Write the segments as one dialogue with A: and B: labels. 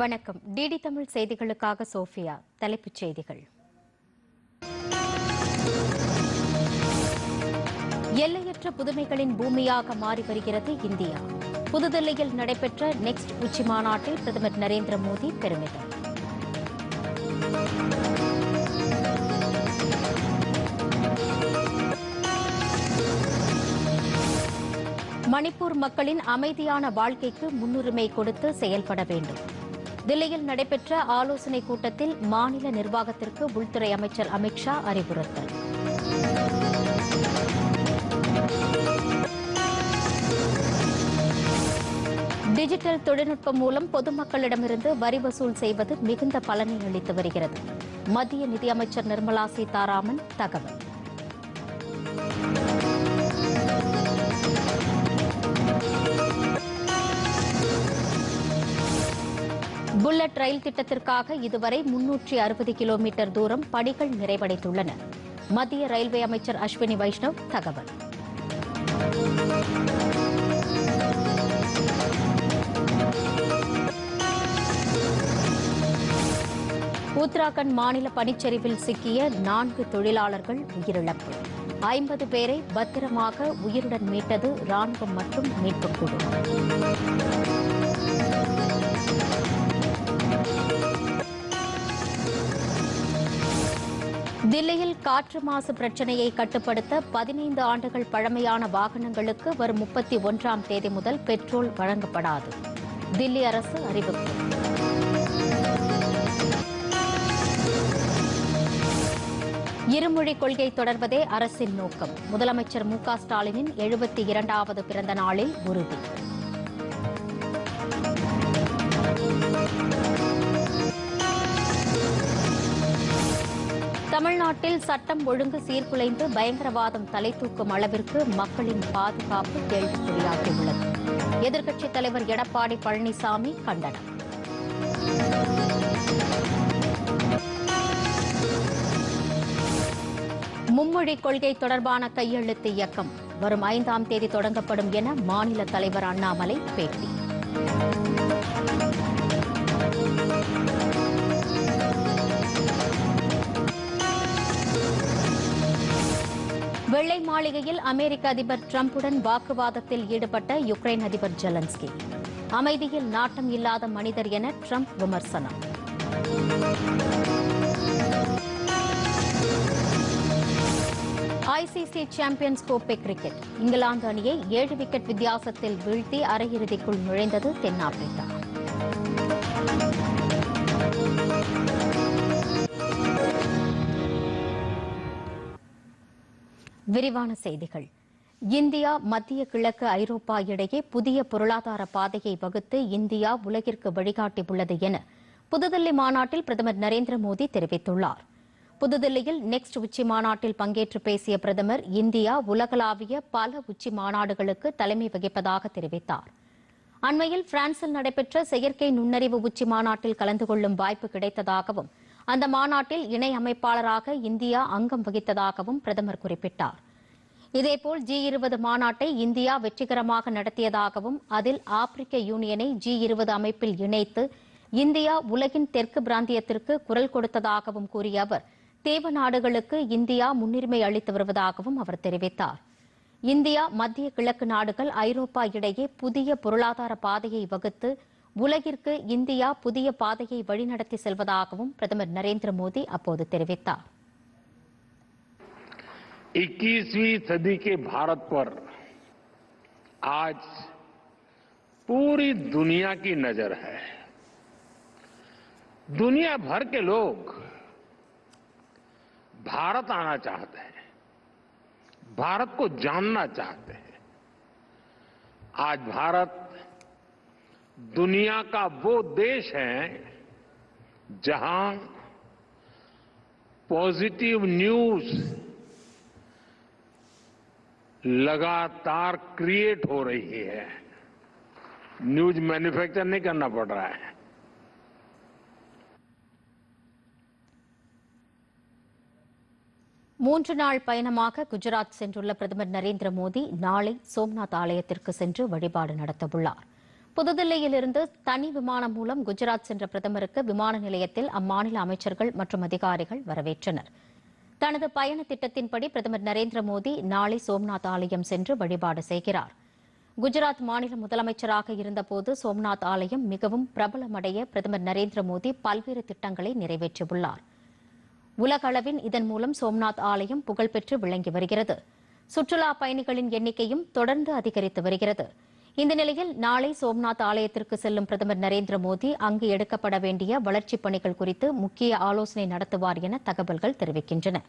A: வணக்கம் டிடி தமிழ் செய்திகளுக்காக சோஃபியா தலைப்புச் செய்திகள் எல்லையற்ற புதுமைகளின் பூமியாக மாறி வருகிறது இந்தியா புதுதில்லியில் நடைபெற்ற நெக்ஸ்ட் உச்சி மாநாட்டில் பிரதமர் நரேந்திர மோடி பெருமிதம் மணிப்பூர் மக்களின் அமைதியான வாழ்க்கைக்கு முன்னுரிமை கொடுத்து செயல்பட வேண்டும் தில்லியில் நடைபெற்ற ஆலோசனைக் கூட்டத்தில் மாநில நிர்வாகத்திற்கு உள்துறை அமைச்சர் அமித்ஷா அறிவுறுத்தல் டிஜிட்டல் தொழில்நுட்பம் மூலம் பொதுமக்களிடமிருந்து வரி வசூல் செய்வது மிகுந்த பலனை அளித்து வருகிறது மத்திய நிதியமைச்சர் நிர்மலா சீதாராமன் தகவல் புல்லட் ரயில் திட்டத்திற்காக இதுவரை முன்னூற்றி அறுபது கிலோமீட்டர் தூரம் பணிகள் நிறைவடைந்துள்ளன மத்திய ரயில்வே அமைச்சர் அஸ்வினி வைஷ்ணவ் தகவல் உத்தராகண்ட் மாநில பனிச்சரிவில் சிக்கிய நான்கு தொழிலாளர்கள் உயிரிழப்பு ஐம்பது பேரை பத்திரமாக உயிருடன் மீட்டது ராணுவம் மற்றும் மீட்புக் குழு தில்லியில் காற்று மாசு பிரச்சினையை கட்டுப்படுத்த பதினைந்து ஆண்டுகள் பழமையான வாகனங்களுக்கு வரும் முப்பத்தி ஒன்றாம் தேதி முதல் பெட்ரோல் வழங்கப்படாது தில்லி அரசு அறிவிப்பு இருமொழி கொள்கை தொடர்வதே அரசின் நோக்கம் முதலமைச்சர் மு ஸ்டாலினின் எழுபத்தி இரண்டாவது பிறந்த நாளில் உறுதி தமிழ்நாட்டில் சட்டம் ஒழுங்கு சீர்குலைந்து பயங்கரவாதம் தலை தூக்கும் அளவிற்கு மக்களின் பாதுகாப்பு கேள்விக்குறியாகியுள்ளது எதிர்க்கட்சித் தலைவர் எடப்பாடி பழனிசாமி கண்டனம் மும்மொழி கொள்கை தொடர்பான கையெழுத்து இயக்கம் வரும் ஐந்தாம் தேதி தொடங்கப்படும் என மாநில தலைவர் அண்ணாமலை பேட்டி வெள்ளை மாளிகையில் அமெரிக்க அதிபர் டிரம்புடன் வாக்குவாதத்தில் ஈடுபட்ட யுக்ரைன் அதிபர் ஜெலன்ஸ்கி அமைதியில் நாட்டம் இல்லாத மனிதர் என ட்ரம்ப் விமர்சனம் ஐசிசி சாம்பியன்ஸ் கோப்பை கிரிக்கெட் இங்கிலாந்து அணியை ஏழு விக்கெட் வித்தியாசத்தில் வீழ்த்தி அரையிறுதிக்குள் நுழைந்தது தென்னாப்பிரிக்கா விரிவான செய்திகள் இந்தியா மத்திய கிழக்கு ஐரோப்பா இடையே புதிய பொருளாதார பாதையை வகுத்து இந்தியா உலகிற்கு வழிகாட்டியுள்ளது என புதுதில்லி மாநாட்டில் பிரதமர் நரேந்திர மோடி தெரிவித்துள்ளார் புதுதில்லியில் நெக்ஸ்ட் உச்சி மாநாட்டில் பங்கேற்று பேசிய பிரதமர் இந்தியா உலகளாவிய பல உச்சி மாநாடுகளுக்கு தலைமை வகிப்பதாக தெரிவித்தார் அண்மையில் பிரான்சில் நடைபெற்ற செயற்கை நுண்ணறிவு உச்சி மாநாட்டில் கலந்து கொள்ளும் வாய்ப்பு கிடைத்ததாகவும் அந்த மாநாட்டில் இணை அமைப்பாளராக இந்தியா அங்கம் வகித்ததாகவும் பிரதமர் குறிப்பிட்டார் இதேபோல் ஜி இருபது மாநாட்டை இந்தியா வெற்றிகரமாக நடத்தியதாகவும் அதில் ஆப்பிரிக்க யூனியனை ஜி இருபது அமைப்பில் இணைத்து இந்தியா உலகின் தெற்கு பிராந்தியத்திற்கு குரல் கொடுத்ததாகவும் கூறிய அவர் தேவ நாடுகளுக்கு இந்தியா முன்னுரிமை அளித்து வருவதாகவும் அவர் தெரிவித்தார் இந்தியா மத்திய கிழக்கு நாடுகள் ஐரோப்பா இடையே புதிய பொருளாதார பாதையை வகுத்து உலகிற்கு இந்தியா
B: सदी के भारत पर आज पूरी दुनिया की नजर है दुनिया भर के लोग भारत आना चाहते हैं भारत को जानना चाहते हैं आज भारत दुनिया का वो देश है जहां पॉजिटिव न्यूज लगातार क्रिएट हो रही है न्यूज मैन्युफैक्चर नहीं करना पड़ रहा है
A: मूं ना पय गुजरात से प्रदर् नरेंद्र मोदी ना सोमनाथ आलयत वीपा புதுதில்லியிலிருந்து தனி விமானம் மூலம் குஜராத் சென்ற பிரதமருக்கு விமான நிலையத்தில் அம்மாநில அமைச்சர்கள் மற்றும் அதிகாரிகள் வரவேற்றனர் தனது பயண திட்டத்தின்படி பிரதமர் நரேந்திர மோடி நாளை சோம்நாத் ஆலயம் சென்று வழிபாடு செய்கிறார் குஜராத் மாநில முதலமைச்சராக இருந்தபோது சோம்நாத் ஆலயம் மிகவும் பிரபலமடைய பிரதமர் நரேந்திர மோடி பல்வேறு திட்டங்களை நிறைவேற்றியுள்ளார் உலகளவில் இதன் மூலம் சோம்நாத் ஆலயம் புகழ்பெற்று விளங்கி வருகிறது சுற்றுலா பயணிகளின் எண்ணிக்கையும் தொடர்ந்து அதிகரித்து வருகிறது இந்த நிலையில் நாளை சோம்நாத் ஆலயத்திற்கு செல்லும் பிரதமர் நரேந்திர மோடி அங்கு எடுக்கப்பட வேண்டிய வளர்ச்சிப் பணிகள் குறித்து முக்கிய ஆலோசனை நடத்துவார் என தகவல்கள் தெரிவிக்கின்றன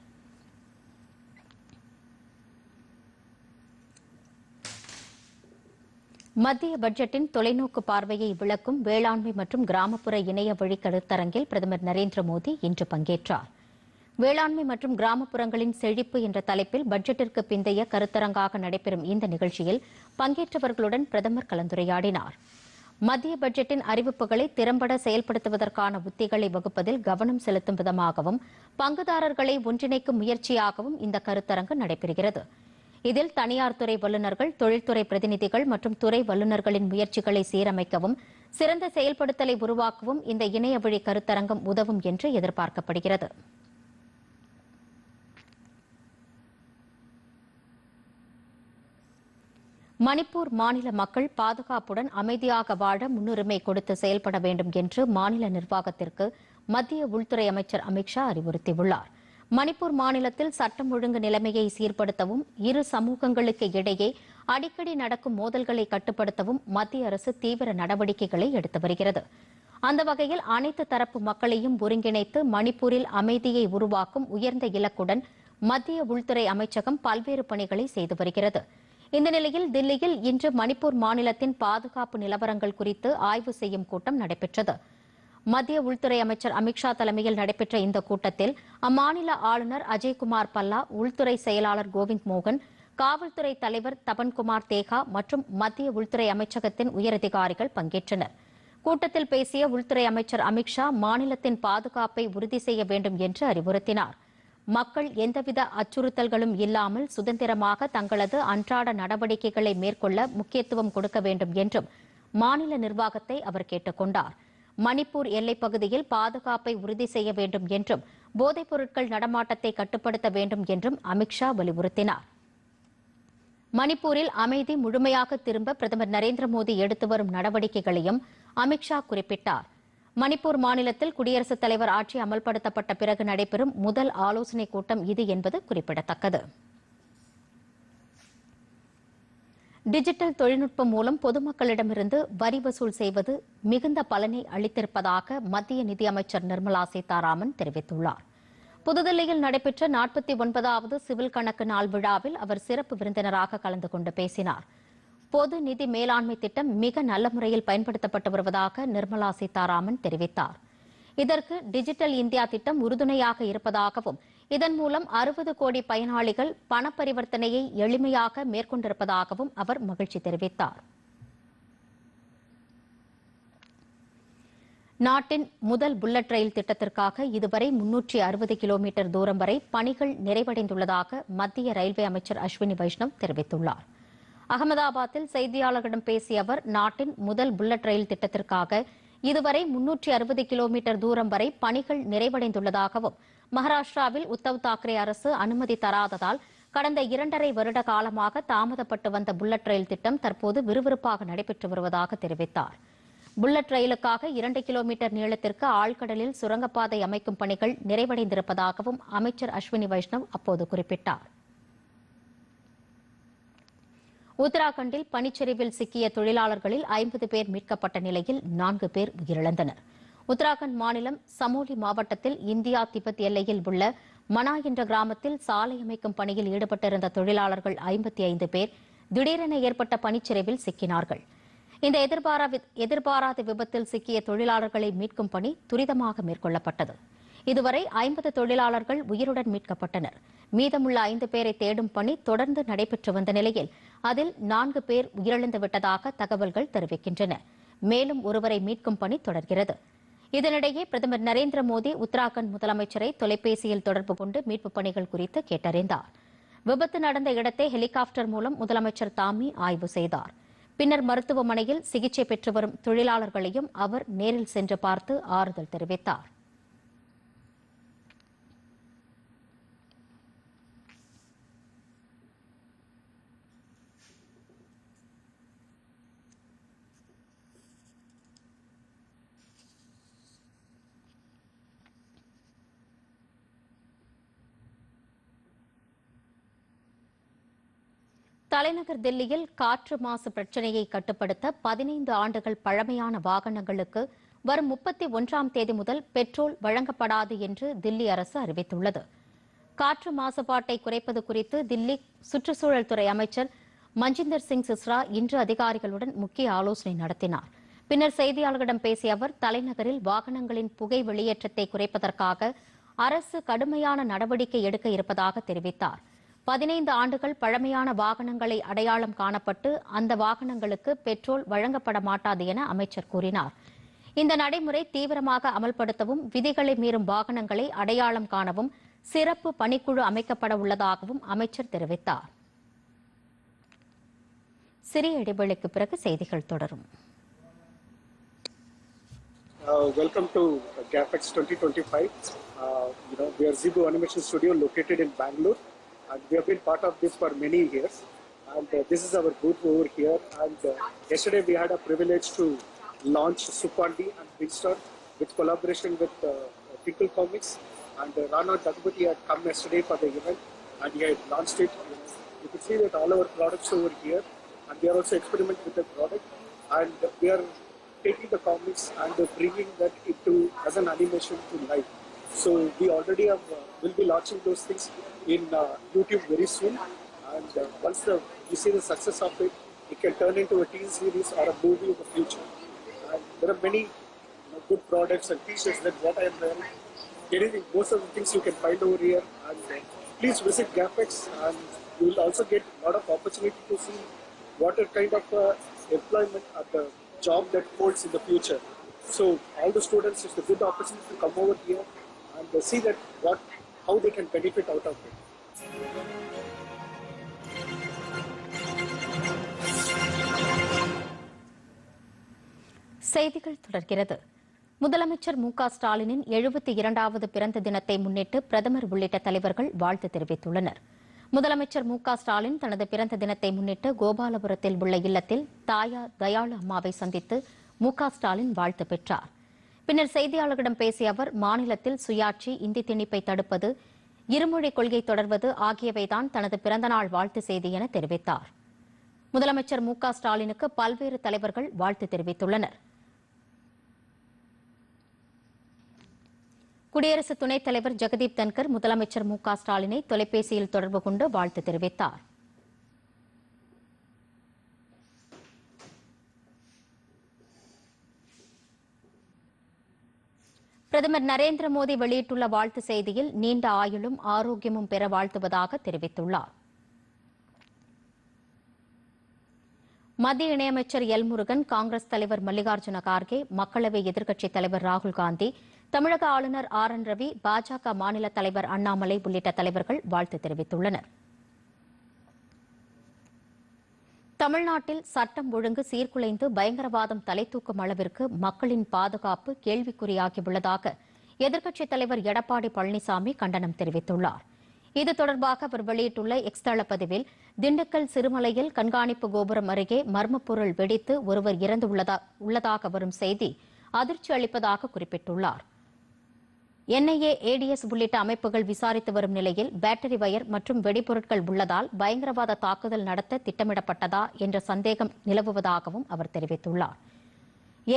A: மத்திய பட்ஜெட்டின் தொலைநோக்கு பார்வையை விளக்கும் வேளாண்மை மற்றும் கிராமப்புற இணைய வழி கருத்தரங்கில் பிரதமர் நரேந்திர மோடி இன்று பங்கேற்றாா் வேளாண்மை மற்றும் கிராமப்புறங்களின் செழிப்பு என்ற தலைப்பில் பட்ஜெட்டிற்கு பிந்தைய கருத்தரங்காக நடைபெறும் இந்த நிகழ்ச்சியில் பங்கேற்றவர்களுடன் பிரதமர் கலந்துரையாடினார் மத்திய பட்ஜெட்டின் அறிவிப்புகளை திறம்பட செயல்படுத்துவதற்கான உத்திகளை வகுப்பதில் கவனம் செலுத்தும் விதமாகவும் பங்குதாரர்களை ஒன்றிணைக்கும் முயற்சியாகவும் இந்த கருத்தரங்கு நடைபெறுகிறது இதில் தனியார் துறை வல்லுநர்கள் தொழில்துறை பிரதிநிதிகள் மற்றும் துறை வல்லுநர்களின் முயற்சிகளை சீரமைக்கவும் சிறந்த செயல்படுத்தலை உருவாக்கவும் இந்த இணையவழி கருத்தரங்கம் உதவும் என்று எதிர்பார்க்கப்படுகிறது மணிப்பூர் மாநில மக்கள் பாதுகாப்புடன் அமைதியாக வாழ முன்னுரிமை கொடுத்து செயல்பட வேண்டும் என்று மாநில நிர்வாகத்திற்கு மத்திய உள்துறை அமைச்சர் அமித்ஷா அறிவுறுத்தியுள்ளார் மணிப்பூர் மாநிலத்தில் சட்டம் ஒழுங்கு நிலைமையை சீர்படுத்தவும் இரு சமூகங்களுக்கு இடையே அடிக்கடி நடக்கும் மோதல்களை கட்டுப்படுத்தவும் மத்திய அரசு தீவிர நடவடிக்கைகளை எடுத்து வருகிறது அந்த வகையில் அனைத்து தரப்பு மக்களையும் ஒருங்கிணைத்து மணிப்பூரில் அமைதியை உருவாக்கும் உயர்ந்த இலக்குடன் மத்திய உள்துறை அமைச்சகம் பல்வேறு பணிகளை செய்து வருகிறது இந்த நிலையில் தில்லியில் இன்று மணிப்பூர் மாநிலத்தின் பாதுகாப்பு நிலவரங்கள் குறித்து ஆய்வு செய்யும் கூட்டம் நடைபெற்றது மத்திய உள்துறை அமைச்சர் அமித்ஷா தலைமையில் நடைபெற்ற இந்த கூட்டத்தில் அம்மாநில ஆளுநர் அஜய்குமார் பல்லா உள்துறை செயலாளர் கோவிந்த் மோகன் காவல்துறை தலைவர் தபன்குமார் தேகா மற்றும் மத்திய உள்துறை அமைச்சகத்தின் உயரதிகாரிகள் பங்கேற்றனர் கூட்டத்தில் பேசிய உள்துறை அமைச்சர் அமித்ஷா மாநிலத்தின் பாதுகாப்பை உறுதி செய்ய வேண்டும் என்று அறிவுறுத்தினாா் மக்கள் எந்தவித அச்சுறுத்தல்களும் இல்லாமல் சுதந்திரமாக தங்களது அன்றாட நடவடிக்கைகளை மேற்கொள்ள முக்கியத்துவம் கொடுக்க வேண்டும் என்றும் மாநில நிர்வாகத்தை அவர் கேட்டுக் கொண்டார் மணிப்பூர் எல்லைப் பகுதியில் பாதுகாப்பை உறுதி செய்ய வேண்டும் என்றும் போதைப் பொருட்கள் நடமாட்டத்தை கட்டுப்படுத்த வேண்டும் என்றும் அமித்ஷா வலியுறுத்தினார் மணிப்பூரில் அமைதி முழுமையாக திரும்ப பிரதமர் நரேந்திர மோடி எடுத்து வரும் நடவடிக்கைகளையும் அமித்ஷா குறிப்பிட்டாா் மணிப்பூர் மாநிலத்தில் குடியரசுத் தலைவர் ஆட்சி அமல்படுத்தப்பட்ட பிறகு நடைபெறும் முதல் ஆலோசனைக் கூட்டம் இது என்பது குறிப்பிடத்தக்கது டிஜிட்டல் தொழில்நுட்பம் மூலம் பொதுமக்களிடமிருந்து வரி வசூல் செய்வது மிகுந்த பலனை அளித்திருப்பதாக மத்திய நிதியமைச்சர் நிர்மலா சீதாராமன் தெரிவித்துள்ளார் புதுதில்லியில் நடைபெற்ற நாற்பத்தி ஒன்பதாவது சிவில் கணக்கு நாள் விழாவில் அவர் சிறப்பு விருந்தினராக கலந்து கொண்டு பேசினாா் பொது நிதி மேலாண்மை திட்டம் மிக நல்ல முறையில் பயன்படுத்தப்பட்டு வருவதாக நிர்மலா சீதாராமன் தெரிவித்தார் இதற்கு டிஜிட்டல் இந்தியா திட்டம் உறுதுணையாக இருப்பதாகவும் இதன் மூலம் அறுபது கோடி பயனாளிகள் பண பரிவர்த்தனையை எளிமையாக மேற்கொண்டிருப்பதாகவும் அவர் மகிழ்ச்சி தெரிவித்தார் நாட்டின் முதல் புல்லட் ரயில் திட்டத்திற்காக இதுவரை முன்னூற்றி அறுபது கிலோமீட்டர் தூரம் வரை பணிகள் நிறைவடைந்துள்ளதாக மத்திய ரயில்வே அமைச்சர் அஸ்வினி வைஷ்ணவ் தெரிவித்துள்ளாா் அகமதாபாத்தில் செய்தியாளர்களிடம் பேசிய அவர் நாட்டின் முதல் புல்லட் ரயில் திட்டத்திற்காக இதுவரை முன்னூற்றி அறுபது கிலோமீட்டர் தூரம் வரை பணிகள் நிறைவடைந்துள்ளதாகவும் மகாராஷ்டிராவில் உத்தவ் தாக்கரே அரசு அனுமதி தராததால் கடந்த இரண்டரை வருட காலமாக தாமதப்பட்டு வந்த புல்லட் ரயில் திட்டம் தற்போது விறுவிறுப்பாக நடைபெற்று வருவதாக தெரிவித்தார் புல்லட் ரயிலுக்காக இரண்டு கிலோமீட்டர் நீளத்திற்கு ஆழ்கடலில் சுரங்கப்பாதை அமைக்கும் பணிகள் நிறைவடைந்திருப்பதாகவும் அமைச்சர் அஸ்வினி வைஷ்ணவ் அப்போது குறிப்பிட்டாா் உத்தராகண்டில் பனிச்சரிவில் சிக்கிய தொழிலாளர்களில் ஐம்பது பேர் மீட்கப்பட்ட நிலையில் நான்கு பேர் உயிரிழந்தனர் உத்தராகண்ட் மாநிலம் சமோலி மாவட்டத்தில் இந்தியா திபெத் எல்லையில் உள்ள மனா என்ற கிராமத்தில் சாலை அமைக்கும் பணியில் ஈடுபட்டிருந்த தொழிலாளர்கள் ஐம்பத்தி ஐந்து பேர் திடீரென ஏற்பட்ட பனிச்சரிவில் சிக்கினார்கள் இந்த எதிர்பாராத விபத்தில் சிக்கிய தொழிலாளர்களை மீட்கும் பணி துரிதமாக மேற்கொள்ளப்பட்டது இதுவரை ஐம்பது தொழிலாளர்கள் உயிருடன் மீட்கப்பட்டனர் மீதமுள்ள ஐந்து பேரை தேடும் பணி தொடர்ந்து நடைபெற்று வந்த நிலையில் அதில் நான்கு பேர் உயிரிழந்து விட்டதாக தகவல்கள் தெரிவிக்கின்றன மேலும் ஒருவரை மீட்கும் பணி தொடர்கிறது இதனிடையே பிரதமர் நரேந்திர மோடி உத்தராகண்ட் முதலமைச்சரை தொலைபேசியில் தொடர்பு கொண்டு மீட்பு பணிகள் குறித்து கேட்டறிந்தார் விபத்து நடந்த இடத்தை ஹெலிகாப்டர் மூலம் முதலமைச்சர் தாமி ஆய்வு செய்தார் பின்னர் மருத்துவமனையில் சிகிச்சை பெற்று வரும் தொழிலாளர்களையும் அவர் நேரில் சென்று பார்த்து ஆறுதல் தெரிவித்தார் தலைநகர் தில்லியில் காற்று மாசு பிரச்சினையை கட்டுப்படுத்த பதினைந்து ஆண்டுகள் பழமையான வாகனங்களுக்கு வரும் முப்பத்தி ஒன்றாம் தேதி முதல் பெட்ரோல் வழங்கப்படாது என்று தில்லி அரசு அறிவித்துள்ளது காற்று மாசுபாட்டை குறைப்பது குறித்து தில்லி சுற்றுச்சூழல் துறை அமைச்சர் மஞ்சிந்தர் சிங் சிஸ்ரா இன்று அதிகாரிகளுடன் முக்கிய ஆலோசனை நடத்தினார் பின்னர் செய்தியாளர்களிடம் பேசிய அவர் தலைநகரில் வாகனங்களின் புகை வெளியேற்றத்தை குறைப்பதற்காக அரசு கடுமையான நடவடிக்கை எடுக்க இருப்பதாக தெரிவித்தாா் பதினைந்து ஆண்டுகள் பழமையான வாகனங்களை அடையாளம் காணப்பட்டு அந்த வாகனங்களுக்கு பெட்ரோல் வழங்கப்பட மாட்டாது என அமைச்சர் கூறினார் இந்த நடைமுறை தீவிரமாக அமல்படுத்தவும் விதிகளை மீறும் வாகனங்களை அடையாளம் காணவும் சிறப்பு பணிக்குழு அமைக்கப்பட உள்ளதாகவும் அமைச்சர் தெரிவித்தார் சிறிய இடைவெளிக்கு பிறகு செய்திகள் தொடரும்
C: Uh, welcome to GAFEX 2025. Uh, you know, we are Zibo Animation Studio located in Bangalore. and we have been part of this for many years. And uh, this is our booth over here. And uh, yesterday we had a privilege to launch Supandi and Winston with collaboration with Pinkle uh, Comics. And uh, Rana Dagbati had come yesterday for the event and he had launched it. You can see that all our products over here and we are also experimenting with the product and we are taking the comics and bringing that into as an animation to life. So we already have, uh, will be launching those things in uh, YouTube very soon. And uh, once the, you see the success of it, it can turn into a TV series or a movie of the future. And there are many you know, good products and features that what I am wearing. Anything, most of the things you can find over here. And uh, please visit GapEx and you will also get a lot of opportunity to see what are kind of uh, employment or the job that holds in the future. So all the students, it's a good opportunity to come over here and they see that what how they can benefit out of it.
A: செய்திகள் தொடர்கிறது முதலமைச்சர் மு க ஸ்டாலினின் எழுபத்தி இரண்டாவது பிறந்த தினத்தை முன்னிட்டு பிரதமர் உள்ளிட்ட தலைவர்கள் வாழ்த்து தெரிவித்துள்ளனர் முதலமைச்சர் மு ஸ்டாலின் தனது பிறந்த தினத்தை முன்னிட்டு கோபாலபுரத்தில் உள்ள இல்லத்தில் தாயா தயாளு அம்மாவை சந்தித்து மு ஸ்டாலின் வாழ்த்து பெற்றாா் பின்னர் செய்தியாளர்களிடம் பேசிய அவர் மாநிலத்தில் சுயாட்சி இந்தி திணிப்பை தடுப்பது இருமொழி கொள்கை தொடர்வது ஆகியவைதான் தனது பிறந்தநாள் வாழ்த்து செய்தி என தெரிவித்தார் முதலமைச்சர் மு ஸ்டாலினுக்கு பல்வேறு தலைவர்கள் வாழ்த்து தெரிவித்துள்ளனர் குடியரசு துணைத் தலைவர் ஜெகதீப் தன்கர் முதலமைச்சர் மு ஸ்டாலினை தொலைபேசியில் தொடர்பு கொண்டு வாழ்த்து தெரிவித்தார் பிரதமர் நரேந்திர மோடி வெளியிட்டுள்ள வாழ்த்து செய்தியில் நீண்ட ஆயுளும் ஆரோக்கியமும் பெற வாழ்த்துவதாக தெரிவித்துள்ளார் மத்திய இணையமைச்சர் எல் முருகன் காங்கிரஸ் தலைவர் மல்லிகார்ஜுன கார்கே மக்களவை எதிர்க்கட்சித் தலைவர் ராகுல் காந்தி தமிழக ஆளுநர் ஆர் என் ரவி பாஜக மாநில தலைவர் அண்ணாமலை உள்ளிட்ட தலைவர்கள் வாழ்த்து தெரிவித்துள்ளனா் தமிழ்நாட்டில் சட்டம் ஒழுங்கு சீர்குலைந்து பயங்கரவாதம் தலை தூக்கும் அளவிற்கு மக்களின் பாதுகாப்பு கேள்விக்குறியாகியுள்ளதாக எதிர்க்கட்சித் தலைவர் எடப்பாடி பழனிசாமி கண்டனம் தெரிவித்துள்ளார் இது தொடர்பாக அவர் வெளியிட்டுள்ள எக்ஸ் பதிவில் திண்டுக்கல் சிறுமலையில் கண்காணிப்பு கோபுரம் அருகே மர்மப்பொருள் வெடித்து ஒருவர் இறந்து உள்ளதாக வரும் செய்தி அதிர்ச்சி அளிப்பதாக குறிப்பிட்டுள்ளார் என்ஐஏ ஏடிஎஸ் உள்ளிட்ட அமைப்புகள் விசாரித்து வரும் நிலையில் பேட்டரி வயர் மற்றும் வெடிபொருட்கள் உள்ளதால் பயங்கரவாத தாக்குதல் நடத்த திட்டமிடப்பட்டதா என்ற சந்தேகம் நிலவுவதாகவும் அவர் தெரிவித்துள்ளார்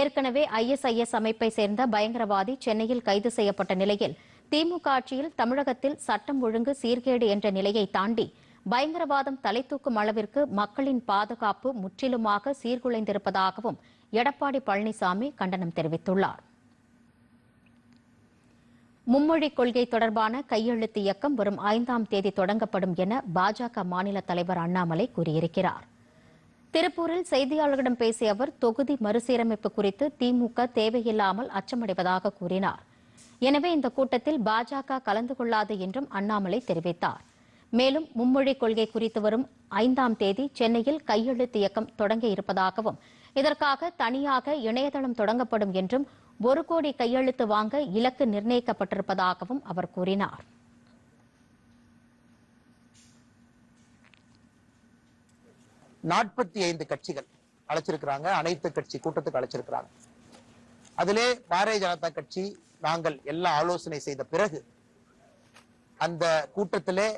A: ஏற்கனவே ஐஎஸ்ஐஎஸ் அமைப்பை சேர்ந்த பயங்கரவாதி சென்னையில் கைது செய்யப்பட்ட நிலையில் திமுக ஆட்சியில் தமிழகத்தில் சட்டம் ஒழுங்கு சீர்கேடு என்ற நிலையை தாண்டி பயங்கரவாதம் தலைதூக்கும் அளவிற்கு மக்களின் பாதுகாப்பு முற்றிலுமாக சீர்குலைந்திருப்பதாகவும் எடப்பாடி பழனிசாமி கண்டனம் தெரிவித்துள்ளாா் மும்மொழி கொள்கை தொடர்பான கையெழுத்து இயக்கம் வரும் ஐந்தாம் தேதி தொடங்கப்படும் என பாஜக மாநில தலைவர் அண்ணாமலை கூறியிருக்கிறார் திருப்பூரில் செய்தியாளர்களிடம் பேசிய அவர் தொகுதி மறுசீரமைப்பு குறித்து திமுக தேவையில்லாமல் அச்சமடைவதாக கூறினார் எனவே இந்த கூட்டத்தில் பாஜக கலந்து கொள்ளாது என்றும் அண்ணாமலை தெரிவித்தார் மேலும் மும்மொழி கொள்கை குறித்து வரும் ஐந்தாம் தேதி சென்னையில் கையெழுத்து இயக்கம் தொடங்க இருப்பதாகவும் இதற்காக தனியாக இணையதளம் தொடங்கப்படும் என்றும் ஒரு கோடி கையெழுத்து வாங்க இலக்கு நிர்ணயிக்கப்பட்டிருப்பதாகவும் அவர் கூறினார்
D: நாற்பத்தி ஐந்து கட்சிகள் அழைச்சிருக்கிறாங்க அனைத்து கட்சி கூட்டத்துக்கு அழைச்சிருக்கிறாங்க அதிலே பாரதிய ஜனதா கட்சி நாங்கள் எல்லாம் ஆலோசனை செய்த பிறகு அந்த கூட்டத்திலே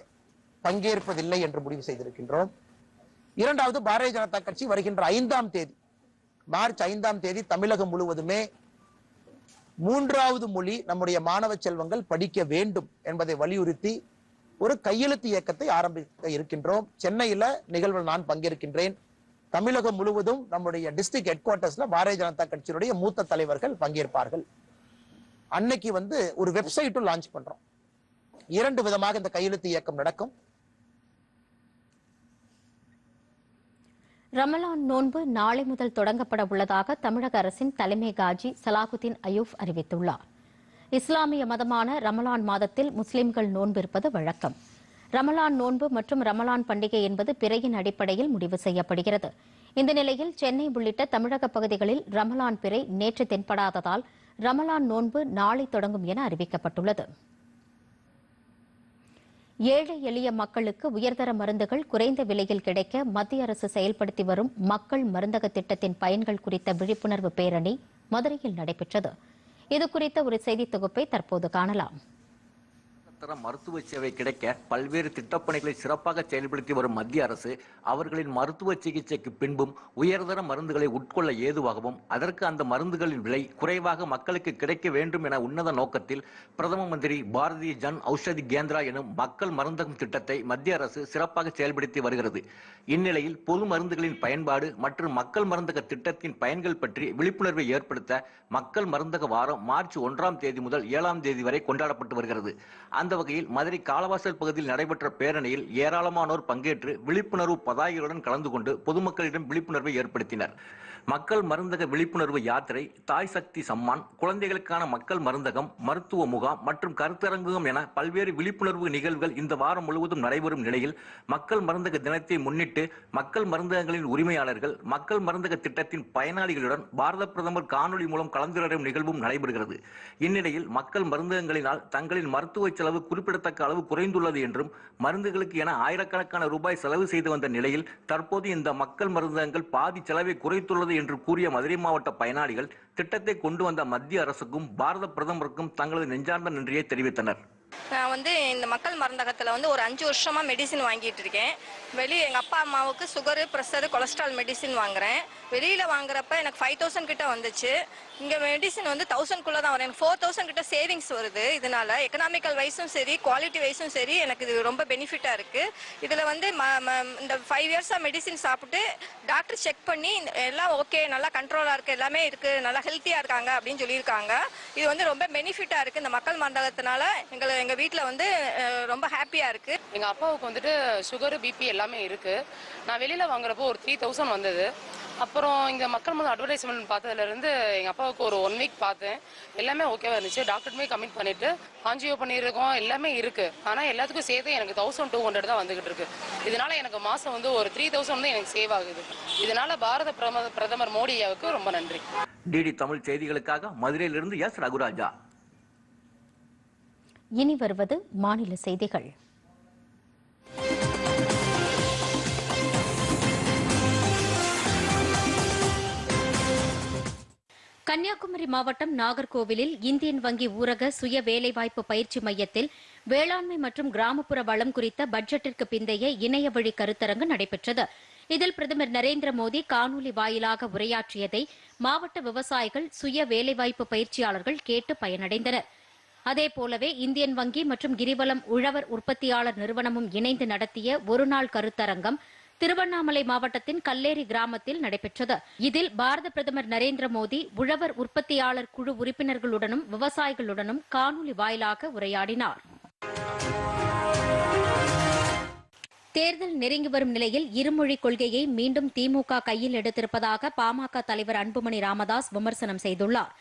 D: பங்கேற்பதில்லை என்று முடிவு செய்திருக்கின்றோம் இரண்டாவது பாரதிய ஜனதா கட்சி வருகின்ற ஐந்தாம் தேதி மார்ச் ஐந்தாம் தேதி தமிழகம் முழுவதுமே மூன்றாவது மொழி நம்முடைய மாணவ செல்வங்கள் படிக்க வேண்டும் என்பதை வலியுறுத்தி ஒரு கையெழுத்து இயக்கத்தை ஆரம்பிக்க இருக்கின்றோம் சென்னையில நிகழ்வில் நான் பங்கேற்கின்றேன் தமிழகம் முழுவதும் நம்முடைய டிஸ்ட்ரிக்ட் ஹெட் குவார்ட்டர்ஸ்ல பாரதிய ஜனதா கட்சியினுடைய மூத்த தலைவர்கள் பங்கேற்பார்கள் அன்னைக்கு வந்து ஒரு வெப்சைட்டும் லான்ச் பண்றோம் இரண்டு விதமாக இந்த கையெழுத்து இயக்கம் நடக்கும்
A: ரமலான் நோன்பு நாளை முதல் தொடங்கப்பட உள்ளதாக தமிழக அரசின் தலைமை காஜி சலாகுதீன் அயூப் அறிவித்துள்ளார் இஸ்லாமிய மதமான ரமலான் மாதத்தில் முஸ்லிம்கள் நோன்பிருப்பது வழக்கம் ரமலான் நோன்பு மற்றும் ரமலான் பண்டிகை என்பது பிறையின் அடிப்படையில் முடிவு செய்யப்படுகிறது இந்த நிலையில் சென்னை உள்ளிட்ட தமிழக பகுதிகளில் ரமலான் பிறை நேற்று தென்படாததால் ரமலான் நோன்பு நாளை தொடங்கும் என அறிவிக்கப்பட்டுள்ளது ஏழை எளிய மக்களுக்கு உயர்தர மருந்துகள் குறைந்த விலையில் கிடைக்க மத்திய அரசு செயல்படுத்தி வரும் மக்கள் மருந்தக திட்டத்தின் பயன்கள் குறித்த விழிப்புணர்வு பேரணி மதுரையில் நடைபெற்றது இதுகுறித்த ஒரு செய்தி தொகுப்பை தற்போது காணலாம்
E: உயர்தர மருத்துவ சேவை கிடைக்க பல்வேறு திட்டப்பணிகளை சிறப்பாக செயல்படுத்தி வரும் மத்திய அரசு அவர்களின் மருத்துவ சிகிச்சைக்கு பின்பும் உயர்தர மருந்துகளை உட்கொள்ள ஏதுவாகவும் அதற்கு அந்த மருந்துகளின் விலை குறைவாக மக்களுக்கு கிடைக்க வேண்டும் என உன்னத நோக்கத்தில் பிரதம மந்திரி பாரதிய ஜன் ஔஷதி கேந்திரா எனும் மக்கள் மருந்தகம் திட்டத்தை மத்திய அரசு சிறப்பாக செயல்படுத்தி வருகிறது இந்நிலையில் பொது மருந்துகளின் பயன்பாடு மற்றும் மக்கள் மருந்தக திட்டத்தின் பயன்கள் பற்றி விழிப்புணர்வை ஏற்படுத்த மக்கள் மருந்தக வாரம் மார்ச் ஒன்றாம் தேதி முதல் ஏழாம் தேதி வரை கொண்டாடப்பட்டு வருகிறது அந்த வகையில் மதுரை காலவாசல் பகுதியில் நடைபெற்ற பேரணியில் ஏராளமானோர் பங்கேற்று விழிப்புணர்வு பதாகைகளுடன் கலந்து கொண்டு பொதுமக்களிடம் விழிப்புணர்வை ஏற்படுத்தினர் மக்கள் மருந்தக விழிப்புணர்வு யாத்திரை தாய் சக்தி சம்மான் குழந்தைகளுக்கான மக்கள் மருந்தகம் மருத்துவ முகாம் மற்றும் கருத்தரங்குகம் என பல்வேறு விழிப்புணர்வு நிகழ்வுகள் இந்த வாரம் முழுவதும் நடைபெறும் நிலையில் மக்கள் மருந்தக தினத்தை முன்னிட்டு மக்கள் மருந்தகங்களின் உரிமையாளர்கள் மக்கள் மருந்தக திட்டத்தின் பயனாளிகளுடன் பாரத பிரதமர் காணொலி மூலம் கலந்துரையாடும் நிகழ்வும் நடைபெறுகிறது இந்நிலையில் மக்கள் மருந்தகங்களினால் தங்களின் மருத்துவ செலவு குறிப்பிடத்தக்க அளவு குறைந்துள்ளது என்றும் மருந்துகளுக்கு என ஆயிரக்கணக்கான ரூபாய் செலவு செய்து வந்த நிலையில் தற்போது இந்த மக்கள் மருந்தகங்கள் பாதி செலவை குறைத்துள்ளது என்று கூறிய மதுரை மாவட்ட பயனாளிகள் திட்டத்தை கொண்டு வந்த மத்திய அரசுக்கும் பாரத பிரதமருக்கும் தங்களது நெஞ்சார்ந்த நன்றியை தெரிவித்தனர்
F: நான் வந்து இந்த மக்கள் மருந்தகத்தில் வந்து ஒரு அஞ்சு வருஷமாக மெடிசின் வாங்கிட்டு இருக்கேன் வெளியே எங்கள் அப்பா அம்மாவுக்கு சுகரு ப்ரெஷரு கொலஸ்ட்ரால் மெடிசின் வாங்குறேன் வெளியில் வாங்குறப்ப எனக்கு ஃபைவ் தௌசண்ட் கிட்ட வந்துச்சு இங்கே மெடிசின் வந்து தௌசண்ட்குள்ளே தான் வரும் எனக்கு ஃபோர் தௌசண்ட் கிட்ட சேவிங்ஸ் வருது இதனால எக்கனாமிக்கல் வைஸும் சரி குவாலிட்டி வைஸும் சரி எனக்கு இது ரொம்ப பெனிஃபிட்டாக இருக்குது இதில் வந்து இந்த ஃபைவ் இயர்ஸாக மெடிசின் சாப்பிட்டு டாக்டர் செக் பண்ணி எல்லாம் ஓகே நல்லா கண்ட்ரோலாக இருக்குது எல்லாமே இருக்குது நல்லா ஹெல்த்தியாக இருக்காங்க அப்படின்னு சொல்லியிருக்காங்க இது வந்து ரொம்ப பெனிஃபிட்டாக இருக்குது இந்த மக்கள் மண்டலத்தினால எங்களை எங்கள் வீட்டில் வந்து ரொம்ப ஹாப்பியாக இருக்குது
G: எங்கள் அப்பாவுக்கு வந்துட்டு சுகரு பிபி எல்லாமே இருக்குது நான் வெளியில் வாங்குறப்போ ஒரு த்ரீ தௌசண்ட் வந்தது அப்புறம் இங்கே மக்கள் மருந்து அட்வர்டைஸ்மெண்ட் பார்த்ததுலேருந்து எங்கள் அப்பாவுக்கு ஒரு ஒன் வீக் பார்த்தேன் எல்லாமே ஓகேவா இருந்துச்சு டாக்டருமே கமிட் பண்ணிட்டு ஆஞ்சியோ பண்ணியிருக்கோம் எல்லாமே இருக்குது ஆனால் எல்லாத்துக்கும் சேர்த்து எனக்கு தௌசண்ட் டூ ஹண்ட்ரட் தான் வந்துகிட்டு இருக்கு இதனால எனக்கு மாதம் வந்து ஒரு த்ரீ தௌசண்ட் தான் எனக்கு சேவ் ஆகுது இதனால பாரத பிரதமர் மோடி ஐயாவுக்கு ரொம்ப நன்றி
H: டிடி தமிழ் செய்திகளுக்காக மதுரையிலிருந்து எஸ் ரகுராஜா
A: இனி வருவது மாநில செய்திகள் கன்னியாகுமரி மாவட்டம் நாகர்கோவிலில் இந்தியன் வங்கி ஊரக சுய வேலைவாய்ப்பு பயிற்சி மையத்தில் வேளாண்மை மற்றும் கிராமப்புற வளம் குறித்த பட்ஜெட்டிற்கு பிந்தைய இணைய வழி கருத்தரங்கு நடைபெற்றது இதில் பிரதமர் நரேந்திர மோடி காணொலி வாயிலாக உரையாற்றியதை மாவட்ட விவசாயிகள் சுய வேலைவாய்ப்பு பயிற்சியாளர்கள் கேட்டு பயனடைந்தனா் அதே போலவே இந்தியன் வங்கி மற்றும் கிரிவலம் உழவர் உற்பத்தியாளர் நிறுவனமும் இணைந்து நடத்திய ஒருநாள் கருத்தரங்கம் திருவண்ணாமலை மாவட்டத்தின் கல்லேரி கிராமத்தில் நடைபெற்றது இதில் பாரத பிரதமர் நரேந்திர மோடி உழவர் உற்பத்தியாளர் குழு உறுப்பினர்களுடனும் விவசாயிகளுடனும் காணொலி வாயிலாக உரையாடினார் தேர்தல் நெருங்கி வரும் நிலையில் இருமொழிக் கொள்கையை மீண்டும் திமுக கையில் எடுத்திருப்பதாக பாமக தலைவர் அன்புமணி ராமதாஸ் விமர்சனம் செய்துள்ளார்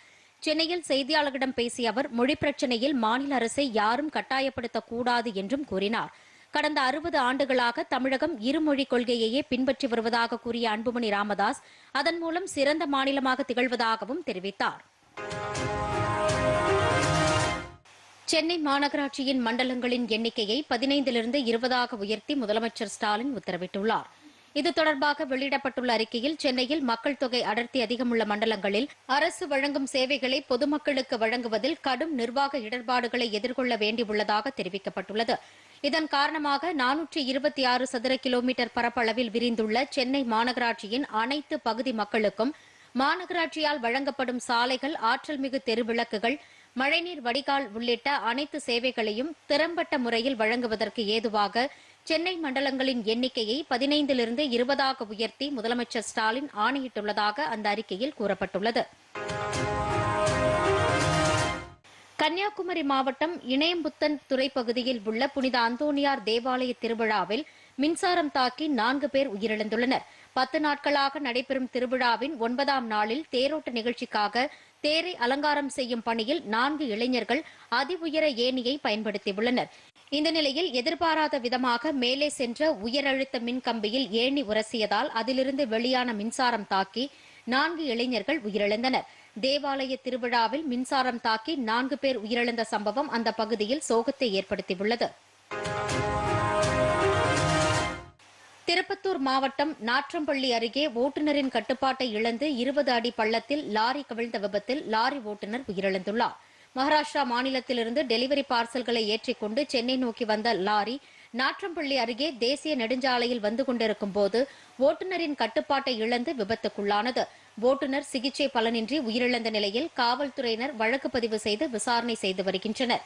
A: சென்னையில் செய்தியாளர்களிடம் பேசிய அவர் மொழி பிரச்சினையில் மாநில அரசை யாரும் கட்டாயப்படுத்தக்கூடாது என்றும் கூறினார் கடந்த அறுபது ஆண்டுகளாக தமிழகம் இருமொழிக் கொள்கையையே பின்பற்றி வருவதாக கூறிய அன்புமணி ராமதாஸ் அதன் மூலம் சிறந்த மாநிலமாக திகழ்வதாகவும் தெரிவித்தார் சென்னை மாநகராட்சியின் மண்டலங்களின் எண்ணிக்கையை பதினைந்திலிருந்து இருபதாக உயர்த்தி முதலமைச்சர் ஸ்டாலின் உத்தரவிட்டுள்ளார் இது தொடர்பாக வெளியிடப்பட்டுள்ள அறிக்கையில் சென்னையில் மக்கள் தொகை அடர்த்தி அதிகமுள்ள மண்டலங்களில் அரசு வழங்கும் சேவைகளை பொதுமக்களுக்கு வழங்குவதில் கடும் நிர்வாக இடர்பாடுகளை எதிர்கொள்ள வேண்டியுள்ளதாக தெரிவிக்கப்பட்டுள்ளது இதன் காரணமாக நானூற்றி இருபத்தி ஆறு சதுர கிலோமீட்டர் பரப்பளவில் விரிந்துள்ள சென்னை மாநகராட்சியின் அனைத்து பகுதி மக்களுக்கும் மாநகராட்சியால் வழங்கப்படும் சாலைகள் ஆற்றல்மிகு தெருவிளக்குகள் மழைநீர் வடிகால் உள்ளிட்ட அனைத்து சேவைகளையும் திறம்பட்ட முறையில் வழங்குவதற்கு ஏதுவாக சென்னை மண்டலங்களின் எண்ணிக்கையை பதினைந்திலிருந்து இருபதாக உயர்த்தி முதலமைச்சர் ஸ்டாலின் ஆணையிட்டுள்ளதாக அந்த அறிக்கையில் கூறப்பட்டுள்ளது கன்னியாகுமரி மாவட்டம் இணையம்புத்தன் துறைப்பகுதியில் உள்ள புனித அந்தோனியார் தேவாலய திருவிழாவில் மின்சாரம் தாக்கி நான்கு பேர் உயிரிழந்துள்ளனர் பத்து நாட்களாக நடைபெறும் திருவிழாவின் ஒன்பதாம் நாளில் தேரோட்ட நிகழ்ச்சிக்காக தேரை அலங்காரம் செய்யும் பணியில் நான்கு இளைஞர்கள் அதிஉயர ஏணியை பயன்படுத்தியுள்ளனர் இந்த நிலையில் எதிர்பாராத விதமாக மேலே சென்ற உயரழுத்த மின்கம்பியில் ஏணி உரசியதால் அதிலிருந்து வெளியான மின்சாரம் தாக்கி நான்கு இளைஞர்கள் உயிரிழந்தனர் தேவாலய திருவிழாவில் மின்சாரம் தாக்கி நான்கு பேர் உயிரிழந்த சம்பவம் அந்த பகுதியில் சோகத்தை ஏற்படுத்தியுள்ளது திருப்பத்தூர் மாவட்டம் நாற்றம்பள்ளி அருகே ஓட்டுநரின் கட்டுப்பாட்டை இழந்து இருபது அடி பள்ளத்தில் லாரி கவிழ்ந்த விபத்தில் லாரி ஓட்டுநர் உயிரிழந்துள்ளாா் மகாராஷ்டிரா மாநிலத்திலிருந்து டெலிவரி பார்சல்களை ஏற்றிக்கொண்டு சென்னை நோக்கி வந்த லாரி நாற்றம்பள்ளி அருகே தேசிய நெடுஞ்சாலையில் வந்து கொண்டிருக்கும் போது ஓட்டுநரின் கட்டுப்பாட்டை இழந்து விபத்துக்குள்ளானது ஓட்டுநர் சிகிச்சை பலனின்றி உயிரிழந்த நிலையில் காவல்துறையினர் வழக்கு பதிவு செய்து விசாரணை செய்து வருகின்றனர்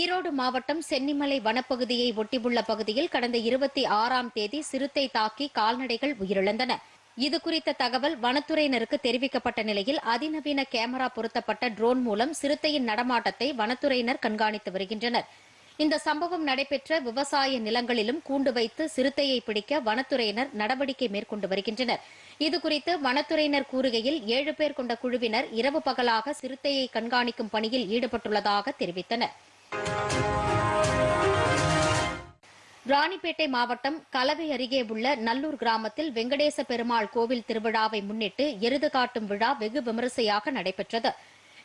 A: ஈரோடு மாவட்டம் சென்னிமலை வனப்பகுதியை ஒட்டியுள்ள பகுதியில் கடந்த இருபத்தி ஆறாம் தேதி சிறுத்தை தாக்கி கால்நடைகள் உயிரிழந்தன இது குறித்த தகவல் வனத்துறையினருக்கு தெரிவிக்கப்பட்ட நிலையில் அதிநவீன கேமரா பொருத்தப்பட்ட ட்ரோன் மூலம் சிறுத்தையின் நடமாட்டத்தை வனத்துறையினர் கண்காணித்து வருகின்றனர் இந்த சம்பவம் நடைபெற்ற விவசாய நிலங்களிலும் கூண்டு வைத்து சிறுத்தையை பிடிக்க வனத்துறையினர் நடவடிக்கை மேற்கொண்டு வருகின்றனர் இதுகுறித்து வனத்துறையினர் கூறுகையில் ஏழு பேர் கொண்ட குழுவினர் இரவு பகலாக சிறுத்தையை கண்காணிக்கும் பணியில் ஈடுபட்டுள்ளதாக தெரிவித்தனா் ராணிப்பேட்டை மாவட்டம் கலவை அருகே உள்ள நல்லூர் கிராமத்தில் வெங்கடேச பெருமாள் கோவில் திருவிழாவை முன்னிட்டு எருது காட்டும் விழா வெகு விமரிசையாக நடைபெற்றது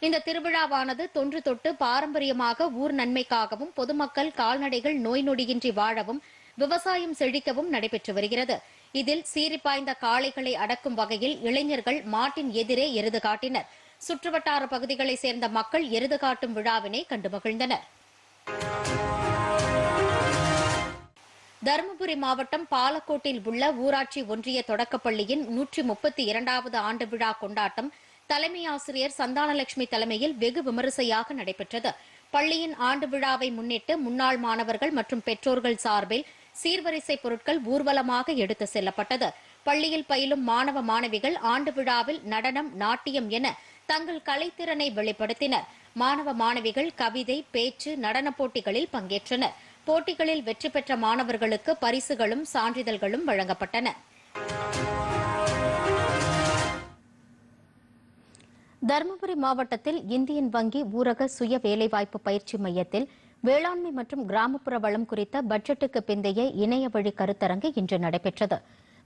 A: இந்த திருவிழாவானது தொன்று தொட்டு பாரம்பரியமாக ஊர் நன்மைக்காகவும் பொதுமக்கள் கால்நடைகள் நோய் நொடியின்றி வாழவும் விவசாயம் செழிக்கவும் நடைபெற்று வருகிறது இதில் சீரிப்பாய்ந்த காளைகளை அடக்கும் வகையில் இளைஞர்கள் மாட்டின் எதிரே எருது காட்டினர் சுற்றுவட்டார பகுதிகளைச் சேர்ந்த மக்கள் எருது காட்டும் விழாவினை கண்டு மகிழ்ந்தனர் தருமபுரி மாவட்டம் பாலக்கோட்டில் உள்ள ஊராட்சி ஒன்றிய தொடக்கப்பள்ளியின் நூற்றி முப்பத்தி இரண்டாவது ஆண்டு விழா கொண்டாட்டம் தலைமை ஆசிரியர் சந்தானலட்சுமி தலைமையில் வெகு விமரிசையாக நடைபெற்றது பள்ளியின் ஆண்டு விழாவை முன்னிட்டு முன்னாள் மாணவர்கள் மற்றும் பெற்றோர்கள் சார்பில் சீர்வரிசை பொருட்கள் ஊர்வலமாக எடுத்து செல்லப்பட்டது பள்ளியில் பயிலும் மாணவ மாணவிகள் ஆண்டு விழாவில் நடனம் நாட்டியம் என தங்கள் கலைத்திறனை வெளிப்படுத்தினர் மாணவ மாணவிகள் கவிதை பேச்சு நடன போட்டிகளில் பங்கேற்றனா் போட்டிகளில் வெற்றி பெற்ற மாணவர்களுக்கு பரிசுகளும் சான்றிதழ்களும் வழங்கப்பட்டன தருமபுரி மாவட்டத்தில் இந்தியன் வங்கி ஊரக சுய வேலைவாய்ப்பு பயிற்சி மையத்தில் வேளாண்மை மற்றும் கிராமப்புற வளம் குறித்த பட்ஜெட்டுக்கு பிந்தைய இணைய வழி கருத்தரங்கு இன்று நடைபெற்றது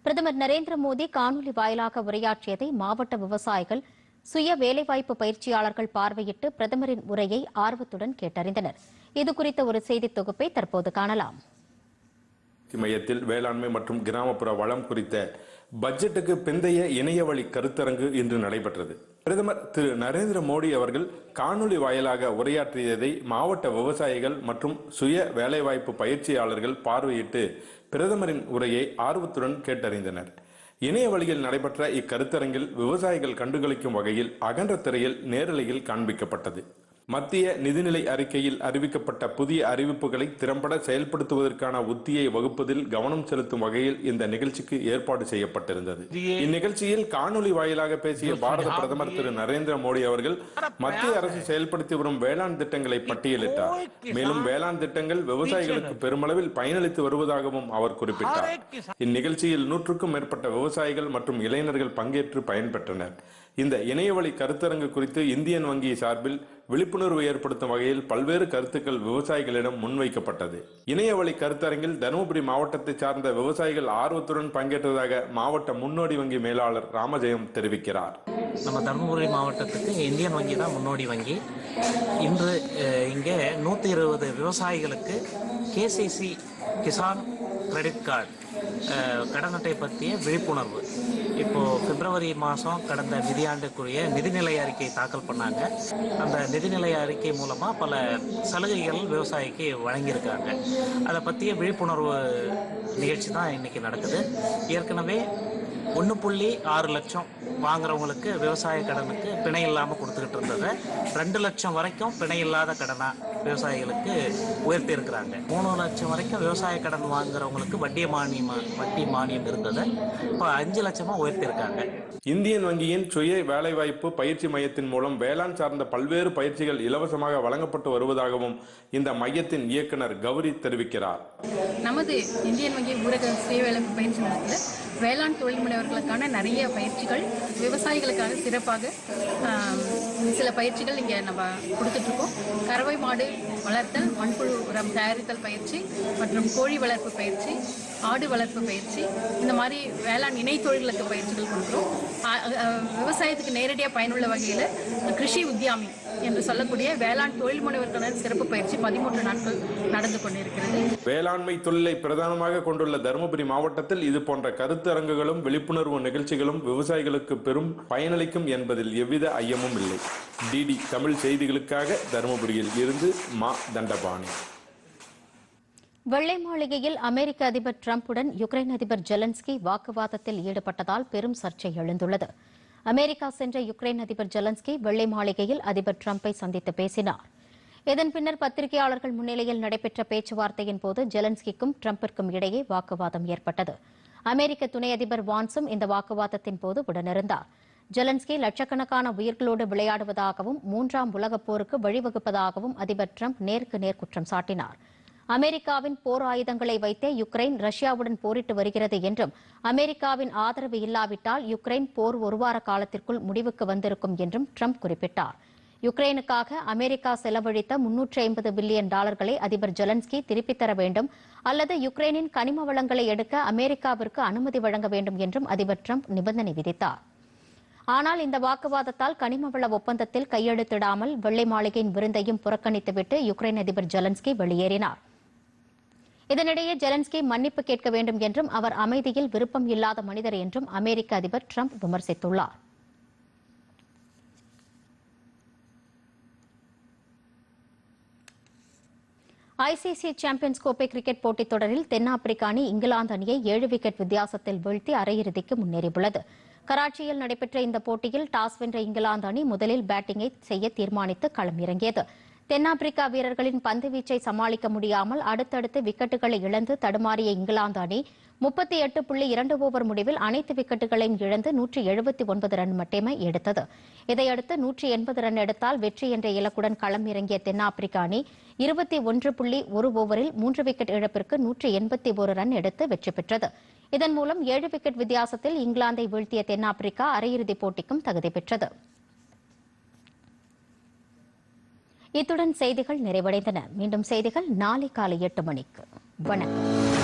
A: பிரதமர் நரேந்திர மோடி காணொலி வாயிலாக உரையாற்றியதை மாவட்ட விவசாயிகள் சுய வேலைவாய்ப்பு பயிற்சியாளர்கள் பார்வையிட்டு பிரதமரின் உரையை ஆர்வத்துடன் கேட்டறிந்தனா் இது குறித்த ஒரு செய்தி தொகுப்பை தற்போது காணலாம்
H: மையத்தில் வேளாண்மை மற்றும் கிராமப்புற வளம் குறித்த பட்ஜெட்டுக்கு பிந்தைய இணையவழி கருத்தரங்கு இன்று நடைபெற்றது பிரதமர் திரு நரேந்திர மோடி அவர்கள் காணொலி வாயிலாக உரையாற்றியதை மாவட்ட விவசாயிகள் மற்றும் சுய வேலைவாய்ப்பு பயிற்சியாளர்கள் பார்வையிட்டு பிரதமரின் உரையை ஆர்வத்துடன் கேட்டறிந்தனர் இணைய வழியில் நடைபெற்ற இக்கருத்தரங்கில் விவசாயிகள் கண்டுகளிக்கும் வகையில் அகன்ற திரையில் நேரலையில் காண்பிக்கப்பட்டது மத்திய நிதிநிலை அறிக்கையில் அறிவிக்கப்பட்ட புதிய அறிவிப்புகளை திறம்பட செயல்படுத்துவதற்கான உத்தியை வகுப்பதில் கவனம் செலுத்தும் வகையில் இந்த நிகழ்ச்சிக்கு ஏற்பாடு செய்யப்பட்டிருந்தது இந்நிகழ்ச்சியில் காணொலி வாயிலாக பேசிய பாரத பிரதமர் திரு நரேந்திர மோடி அவர்கள் மத்திய அரசு செயல்படுத்தி வரும் வேளாண் திட்டங்களை பட்டியலிட்டார் மேலும் வேளாண் திட்டங்கள் விவசாயிகளுக்கு பெருமளவில் பயனளித்து வருவதாகவும் அவர் குறிப்பிட்டார் இந்நிகழ்ச்சியில் நூற்றுக்கும் மேற்பட்ட விவசாயிகள் மற்றும் இளைஞர்கள் பங்கேற்று பயன்பெற்றனர் இந்த இணையவழி கருத்தரங்கு குறித்து இந்தியன் வங்கி சார்பில் விழிப்புணர்வு ஏற்படுத்தும் வகையில் பல்வேறு கருத்துக்கள் விவசாயிகளிடம் முன்வைக்கப்பட்டது இணையவழி கருத்தரங்கில் தருமபுரி மாவட்டத்தை சார்ந்த விவசாயிகள் ஆர்வத்துடன் பங்கேற்றதாக மாவட்ட முன்னோடி வங்கி மேலாளர் ராமஜெயம் தெரிவிக்கிறார்
I: நம்ம தருமபுரி மாவட்டத்துக்கு இந்தியன் வங்கி தான் முன்னோடி வங்கி இன்று இங்கே நூற்றி இருபது விவசாயிகளுக்கு கேசிசி கிசான் கிரெடிட் கார்டு கடன் அட்டை பற்றிய விழிப்புணர்வு இப்போது பிப்ரவரி மாதம் கடந்த நிதியாண்டுக்குரிய நிதிநிலை அறிக்கை தாக்கல் பண்ணாங்க அந்த நிதிநிலை அறிக்கை மூலமாக பல சலுகைகள் விவசாயிக்கு வழங்கியிருக்காங்க அதை பற்றிய விழிப்புணர்வு நிகழ்ச்சி தான் இன்றைக்கி நடக்குது ஏற்கனவே ஒன்று புள்ளி ஆறு லட்சம் வாங்குறவங்களுக்கு விவசாய கடனுக்கு பிணை இல்லாமல் கொடுத்துக்கிட்டு இருந்தது ரெண்டு லட்சம் வரைக்கும் பிணை இல்லாத கடனாக விவசாயிகளுக்கு உயர்த்தியிருக்கிறாங்க மூணு லட்சம் வரைக்கும் விவசாய கடன் வாங்குறவங்களுக்கு வட்டி மானியம் வட்டி மானியம் இருந்ததை இப்போ அஞ்சு லட்சமாக உயர்த்தியிருக்காங்க
J: இந்தியன் வங்கியின் சுய வேலைவாய்ப்பு பயிற்சி மையத்தின் மூலம் வேளாண் சார்ந்த பல்வேறு பயிற்சிகள் இலவசமாக வழங்கப்பட்டு வருவதாகவும் இந்த மையத்தின் இயக்குனர் கௌரி தெரிவிக்கிறார்
K: நமது இந்தியன் வங்கி ஊரக சுய பயிற்சி மையத்தில் வேளாண் தொழில் முனைவர்களுக்கான நிறைய பயிற்சிகள் விவசாயிகளுக்காக சிறப்பாக சில பயிற்சிகள் இங்கே நம்ம கொடுத்துட்ருக்கோம் கறவை மாடு வளர்த்தல் மண்புழு உரம் தயாரித்தல் பயிற்சி மற்றும் கோழி வளர்ப்பு பயிற்சி ஆடு வளர்ப்பு பயிற்சி இந்த மாதிரி வேளாண் இணைத்தொழில்களுக்கு பயிற்சிகள் கொடுக்குறோம் விவசாயத்துக்கு நேரடியாக பயனுள்ள வகையில் கிருஷி உத்தியாமி என்று சொல்லக்கூடிய வேளாண் தொழில் சிறப்பு பயிற்சி பதிமூன்று நாட்கள் நடந்து கொண்டிருக்கிறது
L: வேளாண்மை தொழிலை பிரதானமாக கொண்டுள்ள தருமபுரி மாவட்டத்தில் இது போன்ற கருத்தரங்குகளும் விழிப்புணர்வு நிகழ்ச்சிகளும் விவசாயிகளுக்கு பெரும் பயனளிக்கும் என்பதில் எவ்வித ஐயமும் இல்லை டிடி தமிழ் செய்திகளுக்காக தருமபுரியில் இருந்து மா தண்டபாணி
A: வெள்ளை மாளிகையில் அமெரிக்க அதிபர் டிரம்புடன் யுக்ரைன் அதிபர் ஜெலன்ஸ்கி வாக்குவாதத்தில் ஈடுபட்டதால் பெரும் சர்ச்சை எழுந்துள்ளது அமெரிக்கா சென்ற யுக்ரைன் அதிபர் ஜெலன்ஸ்கி வெள்ளை மாளிகையில் அதிபர் டிரம்பை சந்தித்து பேசினார் இதன் பின்னர் பத்திரிகையாளர்கள் முன்னிலையில் நடைபெற்ற பேச்சுவார்த்தையின் போது ஜெலன்ஸ்கிக்கும் டிரம்பிற்கும் இடையே வாக்குவாதம் ஏற்பட்டது அமெரிக்க துணை அதிபர் வான்ஸும் இந்த வாக்குவாதத்தின் போது உடனிருந்தார் ஜெலன்ஸ்கி லட்சக்கணக்கான உயிர்களோடு விளையாடுவதாகவும் மூன்றாம் உலகப் போருக்கு வழிவகுப்பதாகவும் அதிபர் டிரம்ப் நேருக்கு நேர் குற்றம் சாட்டினாா் அமெரிக்காவின் போர் ஆயுதங்களை வைத்தே யுக்ரைன் ரஷ்யாவுடன் போரிட்டு வருகிறது என்றும் அமெரிக்காவின் ஆதரவு இல்லாவிட்டால் யுக்ரைன் போர் ஒருவார காலத்திற்குள் முடிவுக்கு வந்திருக்கும் என்றும் ட்ரம்ப் குறிப்பிட்டார் யுக்ரைனுக்காக அமெரிக்கா செலவழித்த முன்னூற்றி ஐம்பது பில்லியன் டாலர்களை அதிபர் ஜெலன்ஸ்கி திருப்பித் தர வேண்டும் அல்லது யுக்ரைனின் கனிம வளங்களை எடுக்க அமெரிக்காவிற்கு அனுமதி வழங்க வேண்டும் என்றும் அதிபர் ட்ரம்ப் நிபந்தனை விதித்தார் ஆனால் இந்த வாக்குவாதத்தால் கனிமவள ஒப்பந்தத்தில் கையெழுத்திடாமல் வெள்ளை மாளிகையின் விருந்தையும் புறக்கணித்துவிட்டு யுக்ரைன் அதிபர் ஜெலன்ஸ்கி வெளியேறினார் இதனிடையே ஜெலன்ஸ்கி மன்னிப்பு கேட்க வேண்டும் என்றும் அவர் அமைதியில் விருப்பம் இல்லாத மனிதர் என்றும் அமெரிக்க அதிபர் டிரம்ப் விமர்சித்துள்ளார் ஐசிசி சாம்பியன்ஸ் கோப்பை கிரிக்கெட் போட்டித் தொடரில் தென்னாப்பிரிக்க அணி இங்கிலாந்து அணியை ஏழு விக்கெட் வித்தியாசத்தில் வீழ்த்தி அரையிறுதிக்கு முன்னேறியுள்ளது கராச்சியில் நடைபெற்ற இந்த போட்டியில் டாஸ் வென்ற இங்கிலாந்து அணி முதலில் பேட்டிங்கை செய்ய தீர்மானித்து களம் இறங்கியது தென்னாப்பிரிக்கா வீரர்களின் பந்துவீச்சை சமாளிக்க முடியாமல் அடுத்தடுத்து விக்கெட்டுகளை இழந்து தடுமாறிய இங்கிலாந்து அணி முப்பத்தி எட்டு புள்ளி இரண்டு ஓவர் முடிவில் அனைத்து விக்கெட்டுகளையும் இழந்து நூற்றி எழுபத்தி ஒன்பது ரன் மட்டுமே எடுத்தது இதையடுத்து நூற்றி எண்பது ரன் எடுத்தால் வெற்றி என்ற இலக்குடன் களம் இறங்கிய தென்னாப்பிரிக்க அணி இருபத்தி ஒன்று புள்ளி ஒரு ஓவரில் மூன்று விக்கெட் இழப்பிற்கு நூற்றி எண்பத்தி ஒரு ரன் எடுத்து வெற்றி பெற்றது இதன் மூலம் ஏழு விக்கெட் வித்தியாசத்தில் இங்கிலாந்தை வீழ்த்திய தென்னாப்பிரிக்கா அரையிறுதிப் போட்டிக்கும் தகுதி பெற்றது இத்துடன் செய்திகள் நிறைவடைந்தன மீண்டும் செய்திகள் நாளை காலை எட்டு மணிக்கு வணக்கம்